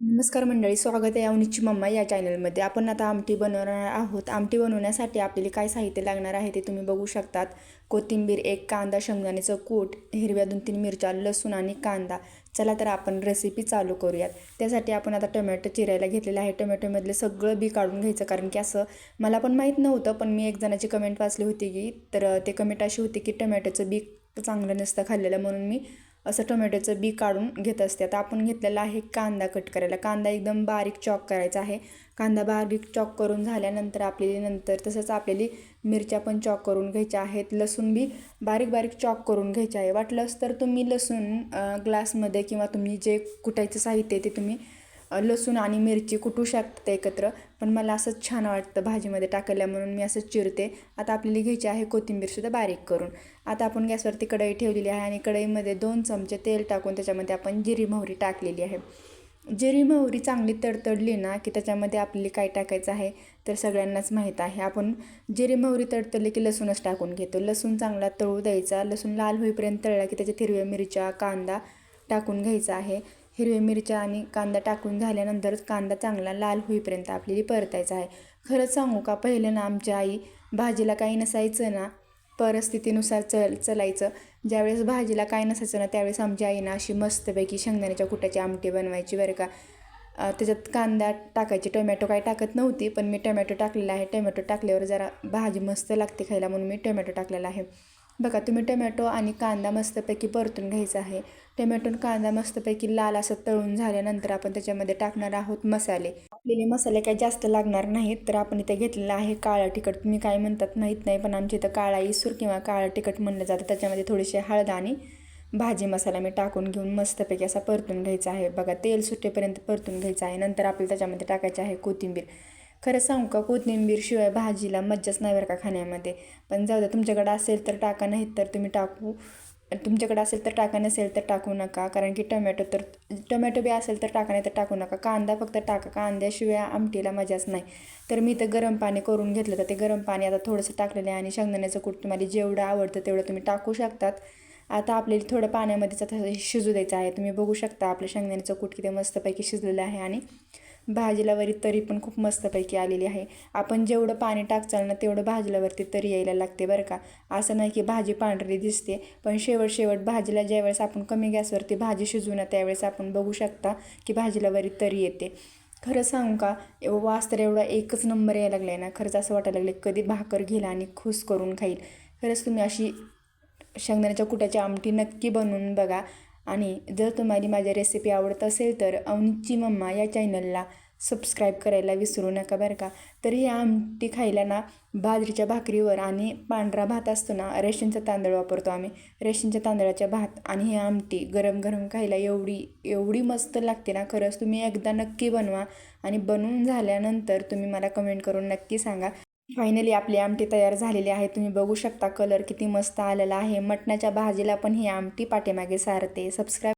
नमस्कार मंडळी स्वागत आहे अवनीची मम्मा या चॅनलमध्ये. आपण आता आमटी बनवणार आहोत. आमटी बनवण्यासाठी आपल्याला काय साहित्य लागणार आहे ते तुम्ही बघू शकतात. कोथिंबीर एक कांदा शेंगदाण्याचं कूट हिरव्या दोन तीन मिरच्या लसूण आणि कांदा. चला तर आपण रेसिपी चालू करूयात. त्यासाठी आपण आता टोमॅटो चिरायला घेतलेलं आहे. टोमॅटोमधलं सगळं बी काढून घ्यायचं कारण की असं मला पण माहीत नव्हतं पण मी एक जणाची कमेंट वाचली होती की तर ते कमेंट अशी होती की टोमॅटोचं बी चांगलं नसतं खाल्लेलं म्हणून मी असं टोमॅटोचं बी काढून घेत असते. आता आपण घेतलेला आहे कांदा कट करायला. कांदा एकदम बारीक चॉक करायचा आहे. कांदा बारीक चॉक करून झाल्यानंतर आपल्याली नंतर तसंच आपल्याली मिरच्या पण चॉक करून घ्यायच्या आहेत. लसूण बी बारीक बारीक चॉक करून घ्यायचे आहे. वाटलंच तर तुम्ही लसूण ग्लासमध्ये किंवा तुम्ही जे कुटायचं साहित्य ते तुम्ही लसूण आणि मिरची कुटू शकतात एकत्र. पण मला असंच छान वाटतं भाजीमध्ये टाकायला म्हणून मी असंच चिरते. आता आपल्याला घ्यायची आहे कोथिंबीरसुद्धा बारीक करून. आता आपण गॅसवरती कढई ठेवलेली आहे आणि कढईमध्ये दोन चमचे तेल टाकून त्याच्यामध्ये आपण जिरी मोहरी टाकलेली आहे. जिरी मोहरी चांगली तडतडली ना की त्याच्यामध्ये आपल्याला काय टाकायचं आहे तर सगळ्यांनाच माहीत आहे. आपण जिरी मोहरी तडतडली की लसूणच टाकून घेतो. लसूण चांगला तळू द्यायचा. लसूण लाल होईपर्यंत तळला की त्याच्यात हिरव्या मिरच्या कांदा टाकून घ्यायचा आहे. हिरव्या मिरच्या आणि कांदा टाकून झाल्यानंतरच कांदा चांगला लाल होईपर्यंत आपल्याला परतायचा आहे. खरंच सांगू का पहिलं ना आमच्या आई भाजीला काही नसायचं ना परिस्थितीनुसार चल चलायचं. ज्यावेळेस भाजीला काय नसायचं ना त्यावेळेस आमच्या आईनं अशी मस्तपैकी शेंगदाण्याच्या कुटाची आमटी बनवायची बरं का. त्याच्यात कांदा टाकायची. टोमॅटो काय टाकत नव्हती पण मी टोमॅटो टाकलेला आहे. टोमॅटो टाकल्यावर जरा भाजी मस्त लागते खायला म्हणून मी टोमॅटो टाकलेला आहे. बघा तुम्ही टोमॅटो आणि कांदा मस्तपैकी परतून घ्यायचा आहे. टोमॅटो आणि कांदा मस्तपैकी लाल असं तळून झाल्यानंतर आपण त्याच्यामध्ये टाकणार आहोत मसाले. आपलेले मसाले काही जास्त लागणार नाहीत तर आपण इथे घेतलेलं आहे काळं तिखट. तुम्ही काय म्हणतात माहीत नाही पण आमच्या इथं काळा इसूर किंवा काळं तिखट म्हणलं जातं. त्याच्यामध्ये थोडीशी हळद आणि भाजी मसाला मी टाकून घेऊन मस्तपैकी असा परतून घ्यायचा आहे. बघा तेल सुटेपर्यंत परतून घ्यायचं आहे. नंतर आपल्याला त्याच्यामध्ये टाकायचे आहे कोथिंबीर. खरं सांगू का कोथिंबीरशिवाय भाजीला मज्जाच नाही बरं का खाण्यामध्ये. पण जाऊ द्या तुमच्याकडं असेल तर टाका नाहीत तर तुम्ही टाकू. तुमच्याकडे असेल तर टाका नसेल तर टाकू नका. कारण की टोमॅटो तर टोमॅटो बी असेल तर टाका नाही तर टाकू नका. कांदा फक्त टाका कांद्याशिवाय आमटीला मजाच नाही. तर मी तर गरम पाणी करून घेतलं तर ते गरम पाणी आता थोडंसं टाकलेलं आहे आणि शेंगदाण्याचं कूट तुम्हाला जेवढं आवडतं तेवढं तुम्ही टाकू शकतात. आता आपल्याला थोडं पाण्यामध्येच आता शिजू द्यायचं आहे. तुम्ही बघू शकता आपल्या शेंगदाण्याचं कूट किती मस्तपैकी शिजलेलं आहे आणि भाजीला वरी तरी पण खूप मस्तपैकी आलेली आहे. आपण जेवढं पाणी टाकचाल ना तेवढं भाजीलावरती तरी यायला लागते बरं का. असं नाही की भाजी पांढरी दिसते पण शेवट शेवट भाजीला ज्यावेळेस आपण कमी गॅसवरती भाजी शिजवू ना त्यावेळेस आपण बघू शकता की भाजीला वरी तरी येते. खरं सांगू का वास तर एवढा एकच नंबर यायला लागला आहे ना. खरंच असं वाटायला लागलं कधी भाकर घेईल आणि खुश करून खाईल. खरंच तुम्ही अशी शेंगदाण्याच्या कुट्याची आमटी नक्की बनवून बघा. आणि जर तुम्हाला माझ्या रेसिपी आवडत असेल तर अवनीची मम्मा या चॅनलला सबस्क्राईब करायला विसरू नका बरं का. तर ही आमटी खायला ना बाजरीच्या भाकरीवर आणि पांढरा भात असतो ना रेशनचा तांदूळ वापरतो आम्ही. रेशनच्या तांदळाच्या भात आणि ही आमटी गरम गरम खायला एवढी एवढी मस्त लागते ना खरंच. तुम्ही एकदा नक्की बनवा आणि बनवून झाल्यानंतर तुम्ही मला कमेंट करून नक्की सांगा. फायनली आपली आमटी तयार झालेली आहे तुम्ही बघू शकता कलर किती मस्त आलेला आहे. मटणाच्या भाजीला पण ही आमटी पाठीमागे सारते. सबस्क्राईब